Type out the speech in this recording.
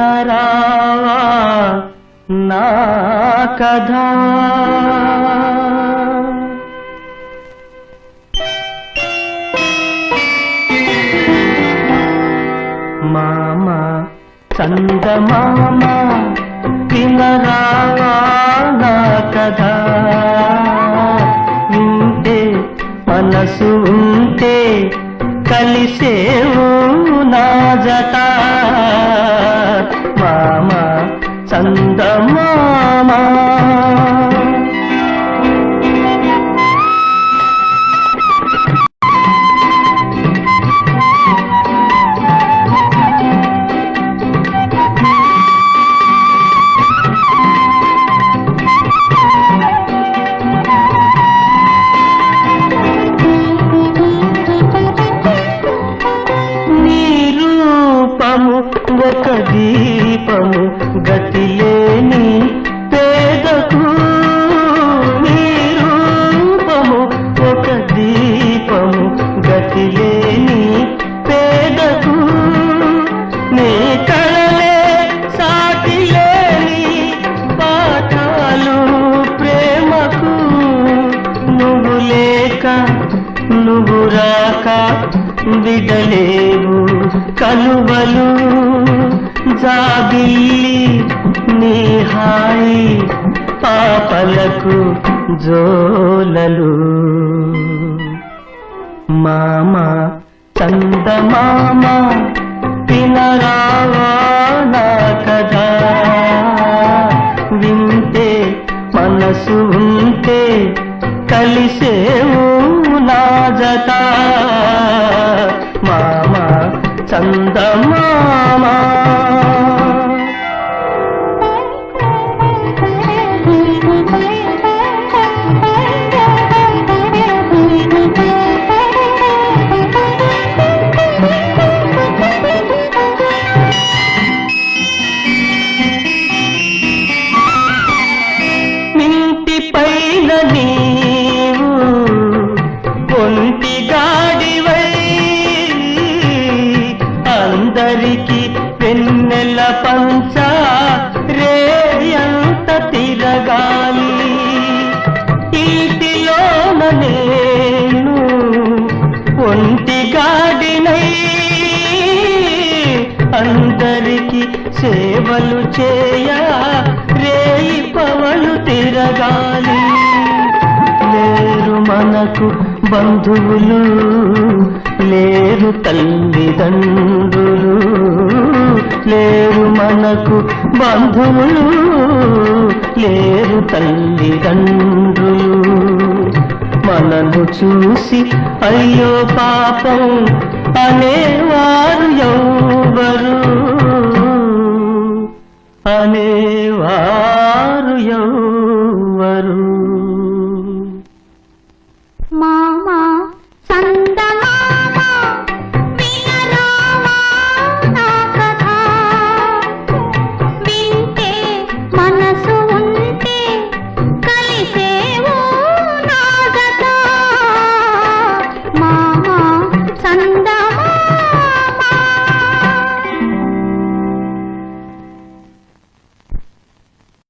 వినరావా నా కథ. మామ చంద మామ వినరావా నా కథ. వింటే మనసు గతిలేని పేదకు నీ రూపము ఒక దీపము. గతిలేని పేదకు నీ కళలే సాటి లేని పాఠాలు ప్రేమకు. నువ్వు లేక నువ్వు రాక విడలేవు కలువలు. జాబిల్లి నీ హాయి పాపలకు జోలలు. మామ చందమామ పినరావా నా కదా వింటే మనసు ఉంటే కలిసేవు నా జత. మామ చందమామ పెన్నెల పంచ రేయంత తిరగాలి. ఇంటిలోన నేను ఒంటి గాడినై అందరికి సేవలు చేయ రేయి పవలు తిరగాలి. లేరు మనకు బంధువులు లేరు తల్లిదండ్రులు. లేరు మనకు బంధువులు లేరు తల్లిదండ్రులు. మనను చూసి అయ్యో పాపం అనేవారు ఎవరు అనే